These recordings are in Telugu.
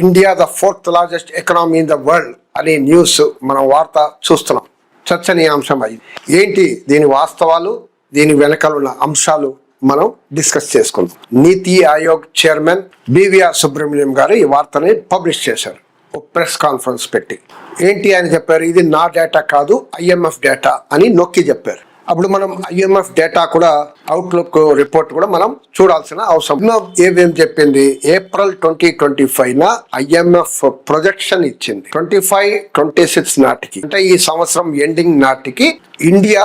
India the fourth largest economy in the world అనే న్యూస్ మనం వార్త చూస్తున్నాం. చర్చనీయాంశం అయింది ఏంటి దీని వాస్తవాలు? దీని వెనకాల ఉన్న అంశాలు మనం డిస్కస్ చేసుకుందాం. నీతి ఆయోగ్ చైర్మన్ బివిఆర్ సుబ్రహ్మణ్యం గారు ఈ వార్తని పబ్లిష్ చేశారు. ప్రెస్ కాన్ఫరెన్స్ పెట్టి. ఏంటి అని చెప్పారు? ఇది నా డేటా కాదు ఐఎంఎఫ్ డేటా అని నొక్కి చెప్పారు. అప్పుడు మనం ఐఎంఎఫ్ డేటా కూడా అవుట్లుక్ రిపోర్ట్ కూడా మనం చూడాల్సిన అవసరం. ఏమేం చెప్పింది? ఏప్రిల్ ట్వంటీ ట్వంటీ ఫైవ్ న ఐఎంఎఫ్ ప్రొజెక్షన్ ఇచ్చింది ట్వంటీ ఫైవ్ ట్వంటీ సిక్స్ నాటికి. అంటే ఈ సంవత్సరం ఎండింగ్ నాటికి ఇండియా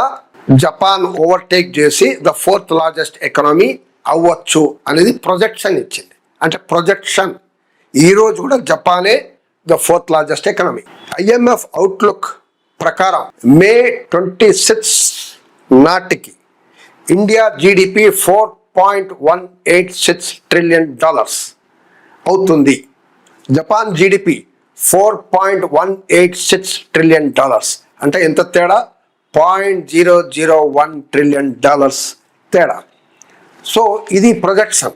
జపాన్ ఓవర్టేక్ చేసి ద ఫోర్త్ లార్జెస్ట్ ఎకనామీ అవ్వచ్చు అనేది ప్రొజెక్షన్ ఇచ్చింది. అంటే ప్రొజెక్షన్ ఈ రోజు కూడా జపానే the fourth largest economy IMF outlook ప్రకారం మే ట్వంటీ సిక్స్ నాటికి India GDP four point one eight six trillion dollars అవుతుంది. Japan GDP four point one eight six trillion dollars అంటే ఎంత తేడా? Point zero zero one trillion dollars తేడా. సో ఇది ప్రొజెక్షన్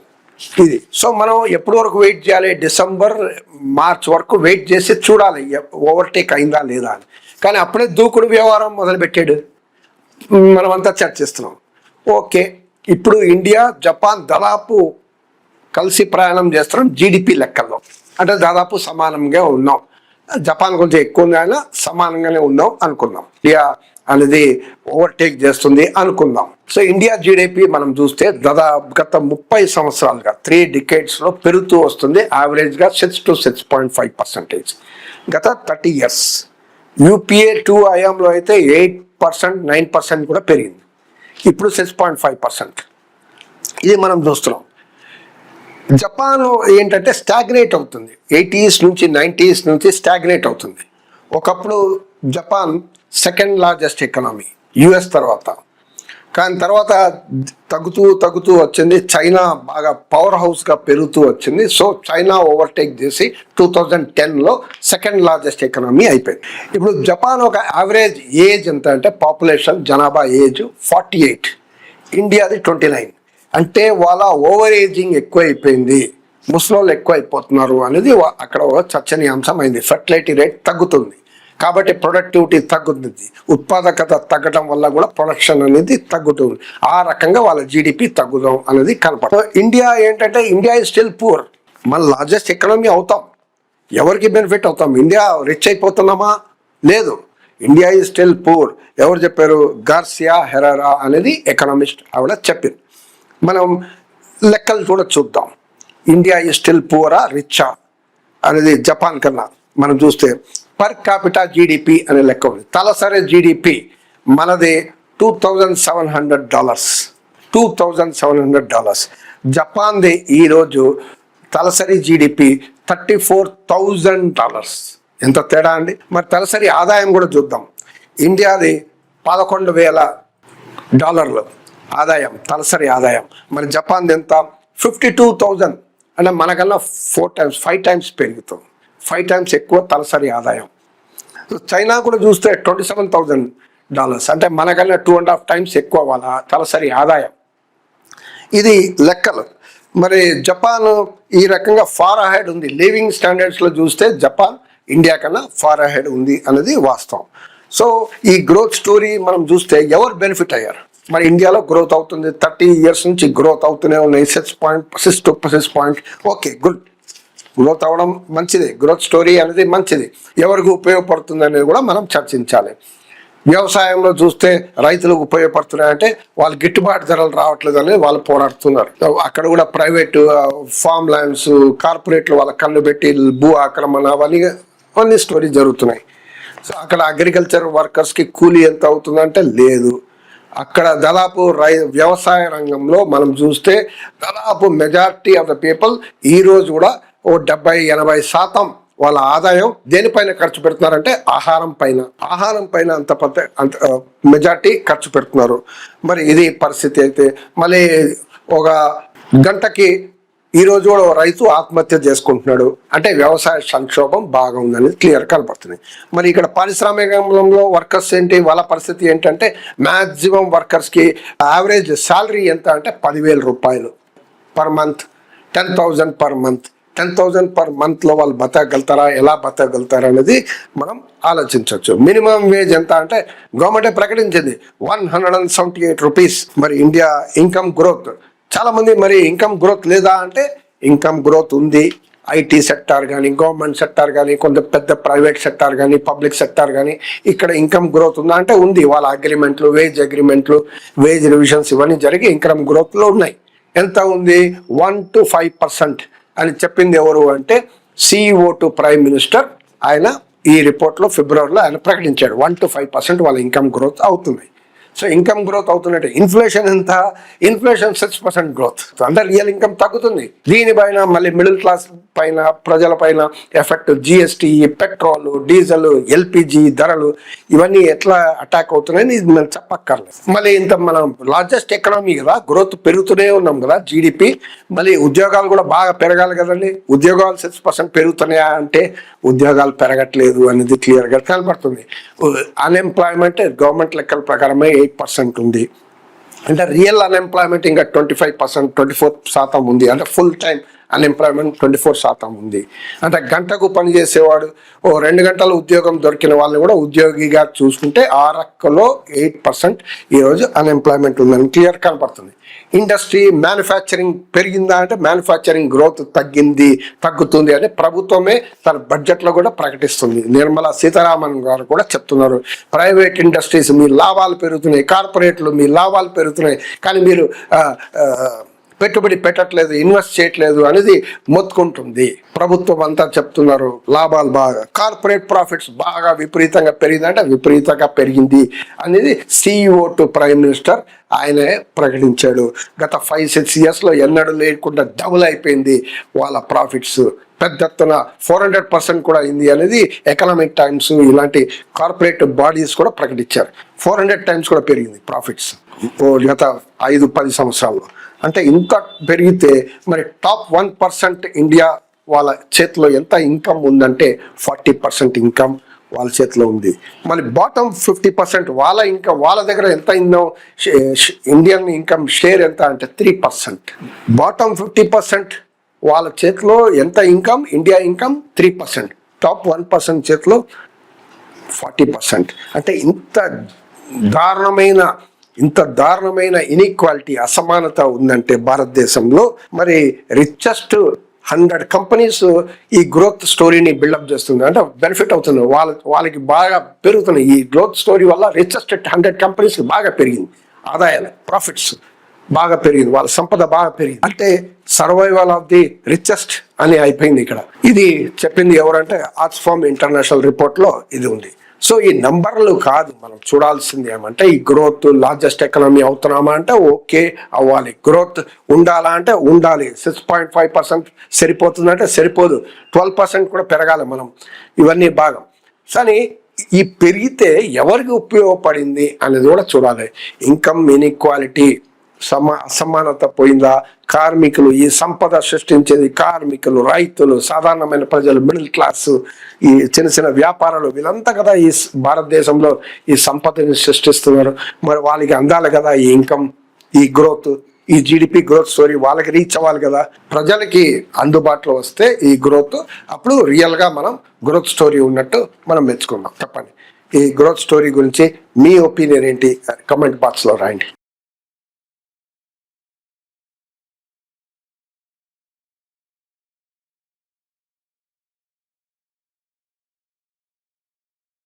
ఇది. సో మనం ఎప్పటి వరకు వెయిట్ చేయాలి? డిసెంబర్ మార్చ్ వరకు వెయిట్ చేసి చూడాలి. ఓవర్టేక్ అయిందా లేదా అని. కానీ అప్పుడే దూకుడు వ్యవహారం మొదలుపెట్టాడు. మనమంతా చర్చిస్తున్నాం ఓకే ఇప్పుడు ఇండియా జపాన్ దాదాపు కలిసి ప్రయాణం చేస్తున్నాం జీడిపి లెక్కల్లో. అంటే దాదాపు సమానంగా ఉన్నాం. జపాన్ కొంచెం ఎక్కువగానే అయినా సమానంగానే ఉన్నాం అనుకుందాం ఇండియా అనేది ఓవర్టేక్ చేస్తుంది అనుకుందాం సో ఇండియా జీడిపి మనం చూస్తే దాదాపు గత ముప్పై సంవత్సరాలుగా త్రీ డికేట్స్లో పెరుగుతూ వస్తుంది. యావరేజ్గా six to six point five percentage. గత థర్టీ ఇయర్స్ యూపీఏ టూ ఐఎంలో అయితే ఎయిట్ పర్సెంట్ నైన్ పర్సెంట్ కూడా పెరిగింది. ఇప్పుడు సిక్స్ పాయింట్ ఫైవ్ పర్సెంట్. ఇది మనం చూస్తున్నాం. జపాన్ ఏంటంటే స్టాగ్నేట్ అవుతుంది. ఎయిటీస్ నుంచి నైంటీస్ నుంచి స్టాగ్నేట్ అవుతుంది. ఒకప్పుడు Japan second largest economy US తర్వాత. కానీ తర్వాత తగ్గుతూ తగ్గుతూ వచ్చింది. చైనా బాగా పవర్ హౌస్గా పెరుగుతూ వచ్చింది. సో చైనా ఓవర్టేక్ చేసి టూ థౌజండ్ టెన్లో సెకండ్ లార్జెస్ట్ ఎకనామీ అయిపోయింది. ఇప్పుడు జపాన్ ఒక యావరేజ్ ఏజ్ ఎంత అంటే పాపులేషన్ జనాభా ఏజ్ ఫార్టీ ఎయిట్ ఇండియాది ట్వంటీ నైన్ అంటే వాళ్ళ ఓవర్ ఏజింగ్ ఎక్కువ అయిపోయింది ముసలోళ్ళు ఎక్కువ అయిపోతున్నారు అనేది అక్కడ ఒక చర్చనీయాంశం అయింది ఫర్టిలిటీ రేట్ తగ్గుతుంది. కాబట్టి ప్రొడక్టివిటీ తగ్గుతుంది. ఉత్పాదకత తగ్గడం వల్ల కూడా ప్రొడక్షన్ అనేది తగ్గుతుంది. ఆ రకంగా వాళ్ళ జీడిపి తగ్గుదాం అనేది కనపడుతుంది ఇండియా ఏంటంటే ఇండియా ఇస్ స్టిల్ పూర్ మన లార్జెస్ట్ ఎకనామీ అవుతాం. ఎవరికి బెనిఫిట్ అవుతాం? ఇండియా రిచ్ అయిపోతున్నామా? లేదు. ఇండియా ఈజ్ స్టిల్ పూర్ ఎవరు చెప్పారు? గార్సియా హెరారా అనేది ఎకనామిస్ట్ ఆవిడ చెప్పింది. మనం లెక్కలు కూడా చూద్దాం. ఇండియా ఈజ్ స్టిల్ పూరా రిచ్చా అనేది జపాన్ కన్నా. మనం చూస్తే పర్ కాపిటా జీడిపి అనే లెక్క ఉంది. తలసరి జీడిపి మనది two thousand seven hundred dollars two thousand seven hundred dollars జపాన్ది ఈరోజు తలసరి GDP thirty four thousand dollars ఎంత తేడా అండి? మరి తలసరి ఆదాయం కూడా చూద్దాం. ఇండియాది పదకొండు వేల డాలర్లు ఆదాయం తలసరి ఆదాయం. మరి జపాన్ది ఎంత ఫిఫ్టీ టూ థౌజండ్ అంటే మనకన్నా ఫోర్ టైమ్స్ ఫైవ్ టైమ్స్ పెరుగుతుంది. ఫైవ్ టైమ్స్ ఎక్కువ తలసరి ఆదాయం. చైనా కూడా చూస్తే ట్వంటీ సెవెన్ థౌజండ్ డాలర్స్ అంటే మనకన్నా టూ అండ్ హాఫ్ టైమ్స్ ఎక్కువ వాళ్ళ తలసరి ఆదాయం. ఇది లెక్కలు. మరి జపాన్ ఈ రకంగా ఫార్ అహెడ్ ఉంది. లివింగ్ స్టాండర్డ్స్లో చూస్తే జపాన్ ఇండియా కన్నా ఫార్ అహెడ్ ఉంది అనేది వాస్తవం. సో ఈ గ్రోత్ స్టోరీ మనం చూస్తే ఎవరు బెనిఫిట్ అయ్యారు? మరి ఇండియాలో గ్రోత్ అవుతుంది. థర్టీ ఇయర్స్ నుంచి గ్రోత్ అవుతూనే ఉన్నాయి. Six point six to six point okay good growth అవ్వడం మంచిది గ్రోత్ స్టోరీ అనేది మంచిది. ఎవరికి ఉపయోగపడుతుంది అనేది కూడా మనం చర్చించాలి. వ్యవసాయంలో చూస్తే రైతులకు ఉపయోగపడుతున్నాయంటే వాళ్ళు గిట్టుబాటు ధరలు రావట్లేదు అని వాళ్ళు పోరాడుతున్నారు. అక్కడ కూడా ప్రైవేటు ఫామ్ ల్యాండ్స్ కార్పొరేట్లు వాళ్ళ కళ్ళు పెట్టి భూ ఆక్రమణ అవన్నీ అన్ని స్టోరీ జరుగుతున్నాయి. సో అక్కడ అగ్రికల్చర్ వర్కర్స్కి కూలీ ఎంత అవుతుందంటే లేదు. అక్కడ దాదాపు రై వ్యవసాయ రంగంలో మనం చూస్తే దాదాపు మెజారిటీ ఆఫ్ ద పీపుల్ ఈరోజు కూడా ఓ డెబ్బై ఎనభై శాతం వాళ్ళ ఆదాయం దేనిపైన ఖర్చు పెడుతున్నారంటే ఆహారం పైన. ఆహారం పైన అంత పెద్ద అంత మెజార్టీ ఖర్చు పెడుతున్నారు. మరి ఇది పరిస్థితి అయితే మళ్ళీ ఒక గంటకి ఈరోజు కూడా ఓ రైతు ఆత్మహత్య చేసుకుంటున్నాడు. అంటే వ్యవసాయ సంక్షోభం బాగా ఉందని క్లియర్ కనపడుతుంది. మరి ఇక్కడ పారిశ్రామికంలో వర్కర్స్ ఏంటి వాళ్ళ పరిస్థితి ఏంటంటే మ్యాక్సిమం వర్కర్స్కి యావరేజ్ శాలరీ ఎంత అంటే పదివేల రూపాయలు per month ten thousand per month. Ten thousand per మంత్లో వాళ్ళు బతకగలుగుతారా? ఎలా బతకగలుగుతారా అనేది మనం ఆలోచించవచ్చు. మినిమం వేజ్ ఎంత అంటే గవర్నమెంటే ప్రకటించింది one hundred and seventy eight rupees మరి ఇండియా ఇన్కమ్ గ్రోత్ చాలా మంది మరి ఇన్కమ్ గ్రోత్ లేదా అంటే ఇన్కమ్ గ్రోత్ ఉంది. ఐటీ సెక్టార్ కానీ గవర్నమెంట్ సెక్టార్ కానీ కొంత పెద్ద ప్రైవేట్ సెక్టార్ కానీ పబ్లిక్ సెక్టార్ కానీ ఇక్కడ ఇన్కమ్ గ్రోత్ ఉందా అంటే ఉంది. వాళ్ళ అగ్రిమెంట్లు వేజ్ అగ్రిమెంట్లు వేజ్ రివిజన్స్ ఇవన్నీ జరిగి ఇన్కమ్ గ్రోత్లో ఉన్నాయి. ఎంత ఉంది? వన్ టు ఫైవ్ పర్సెంట్ అని చెప్పింది ఎవరు అంటే సిఇఓ టు ప్రైమ్ మినిస్టర్ ఆయన ఈ రిపోర్ట్లో ఫిబ్రవరిలో ఆయన ప్రకటించాడు. వన్ టు ఫైవ్ పర్సెంట్ వాళ్ళ ఇన్కమ్ గ్రోత్ అవుతుంది. సో ఇన్కమ్ గ్రోత్ అవుతున్నట్టు. ఇన్ఫ్లేషన్ ఎంత? ఇన్ఫ్లేషన్ సిక్స్ పర్సెంట్ గ్రోత్ అందరు రియల్ ఇన్కమ్ తగ్గుతుంది. దీనిపైన మళ్ళీ మిడిల్ క్లాస్ పైన ప్రజల పైన effect GST petrol diesel LPG ధరలు ఇవన్నీ ఎట్లా అటాక్ అవుతున్నాయని ఇది మనం చెప్పక్కర్లేదు. మళ్ళీ ఇంత మనం లార్జెస్ట్ ఎకనామీ కదా గ్రోత్ పెరుగుతూనే ఉన్నాం కదా జీడిపి మళ్ళీ ఉద్యోగాలు కూడా బాగా పెరగాలి కదండి. ఉద్యోగాలు సిక్స్ పర్సెంట్ పెరుగుతున్నాయా అంటే ఉద్యోగాలు పెరగట్లేదు అనేది క్లియర్గా కనబడుతుంది. అన్ఎంప్లాయ్మెంట్ గవర్నమెంట్ లెక్కల ప్రకారమే ఎయిట్ పర్సెంట్ ఉంది. అంటే రియల్ అన్ఎంప్లాయ్మెంట్ ఇంకా twenty five percent twenty four శాతం ఉంది. అంటే full time unemployment twenty four శాతం ఉంది. అంటే గంటకు పని చేసేవాడు ఓ రెండు గంటల ఉద్యోగం దొరికిన వాళ్ళని కూడా ఉద్యోగిగా చూసుకుంటే ఆ రక్కలో ఎయిట్ పర్సెంట్ ఈరోజు అన్ఎంప్లాయ్మెంట్ ఉందని క్లియర్ కనపడుతుంది. ఇండస్ట్రీ మ్యానుఫ్యాక్చరింగ్ పెరిగిందా అంటే మ్యానుఫ్యాక్చరింగ్ గ్రోత్ తగ్గింది తగ్గుతుంది అని ప్రభుత్వమే తన బడ్జెట్లో కూడా ప్రకటిస్తుంది. నిర్మలా సీతారామన్ గారు కూడా చెప్తున్నారు. ప్రైవేట్ ఇండస్ట్రీస్ మీ లాభాలు పెరుగుతున్నాయి కార్పొరేట్లు మీ లాభాలు పెరుగుతున్నాయి కానీ మీరు పెట్టుబడి పెట్టట్లేదు ఇన్వెస్ట్ చేయట్లేదు అనేది మొత్తుకుంటుంది. ప్రభుత్వం అంతా చెప్తున్నారు లాభాలు బాగా కార్పొరేట్ ప్రాఫిట్స్ బాగా విపరీతంగా పెరిగిందంటే విపరీతంగా పెరిగింది అనేది సిఇఓ టు ప్రైమ్ మినిస్టర్ ఆయనే ప్రకటించాడు. గత ఫైవ్ సిక్స్ ఇయర్స్లో ఎన్నడూ లేకుండా డబుల్ అయిపోయింది వాళ్ళ ప్రాఫిట్స్ పెద్ద ఎత్తున ఫోర్ హండ్రెడ్ పర్సెంట్ కూడా అయింది అనేది ఎకనామిక్ టైమ్స్ ఇలాంటి కార్పొరేట్ బాడీస్ కూడా ప్రకటించారు. ఫోర్ హండ్రెడ్ టైమ్స్ కూడా పెరిగింది ప్రాఫిట్స్ గత ఐదు పది సంవత్సరాల్లో. అంటే ఇంత పెరిగితే మరి టాప్ వన్ పర్సెంట్ ఇండియా వాళ్ళ చేతిలో ఎంత ఇన్కమ్ ఉందంటే ఫార్టీ పర్సెంట్ ఇన్కమ్ వాళ్ళ చేతిలో ఉంది. మళ్ళీ బాటమ్ ఫిఫ్టీ పర్సెంట్ వాళ్ళ ఇన్కమ్ వాళ్ళ దగ్గర ఎంత ఇందో ఇండియన్ ఇన్కమ్ షేర్ ఎంత అంటే three percent bottom fifty percent వాళ్ళ చేతిలో ఎంత income India income three percent top one percent చేతిలో ఫార్టీ పర్సెంట్ అంటే ఇంత దారుణమైన ఇంత దారుణమైన ఇన్ఈక్వాలిటీ అసమానత ఉందంటే భారతదేశంలో మరి రిచెస్ట్ హండ్రెడ్ కంపెనీస్ ఈ గ్రోత్ స్టోరీని బిల్డప్ చేస్తుంది. అంటే బెనిఫిట్ అవుతుంది వాళ్ళ వాళ్ళకి బాగా పెరుగుతున్నాయి. ఈ గ్రోత్ స్టోరీ వల్ల రిచెస్ట్ హండ్రెడ్ కంపెనీస్ బాగా పెరిగింది. ఆదాయాలు ప్రాఫిట్స్ బాగా పెరిగింది వాళ్ళ సంపద బాగా పెరిగింది. అంటే సర్వైవల్ ఆఫ్ ది రిచెస్ట్ అని అయిపోయింది ఇక్కడ. ఇది చెప్పింది ఎవరంటే ఆక్స్ఫామ్ ఇంటర్నేషనల్ రిపోర్ట్లో ఇది ఉంది. సో ఈ నంబర్లు కాదు మనం చూడాల్సింది ఏమంటే ఈ గ్రోత్ లార్జెస్ట్ ఎకనామీ అవుతున్నామా అంటే ఓకే అవ్వాలి. గ్రోత్ ఉండాలా అంటే ఉండాలి. సిక్స్ పాయింట్ ఫైవ్ పర్సెంట్ సరిపోతుందంటే సరిపోదు. ట్వెల్వ్ పర్సెంట్ కూడా పెరగాలి మనం. ఇవన్నీ భాగం. కానీ ఈ పెరిగితే ఎవరికి ఉపయోగపడింది అనేది కూడా చూడాలి. ఇన్కమ్ ఇన్ఈక్వాలిటీ సమా అసమానత పోయిందా? కార్మికులు ఈ సంపద సృష్టించేది కార్మికులు రైతులు సాధారణమైన ప్రజలు మిడిల్ క్లాస్ ఈ చిన్న చిన్న వ్యాపారాలు వీళ్ళంతా కదా ఈ స్- భారతదేశంలో ఈ సంపదని సృష్టిస్తున్నారు. మరి వాళ్ళకి అందాలి కదా ఈ ఇన్కమ్ ఈ గ్రోత్ ఈ జీడిపి గ్రోత్ స్టోరీ వాళ్ళకి రీచ్ అవ్వాలి కదా. ప్రజలకి అందుబాటులో వస్తే ఈ గ్రోత్ అప్పుడు రియల్గా మనం గ్రోత్ స్టోరీ ఉన్నట్టు మనం మెచ్చుకుందాం. చెప్పండి ఈ గ్రోత్ స్టోరీ గురించి మీ ఒపీనియన్ ఏంటి? కమెంట్ బాక్స్లో రాయండి.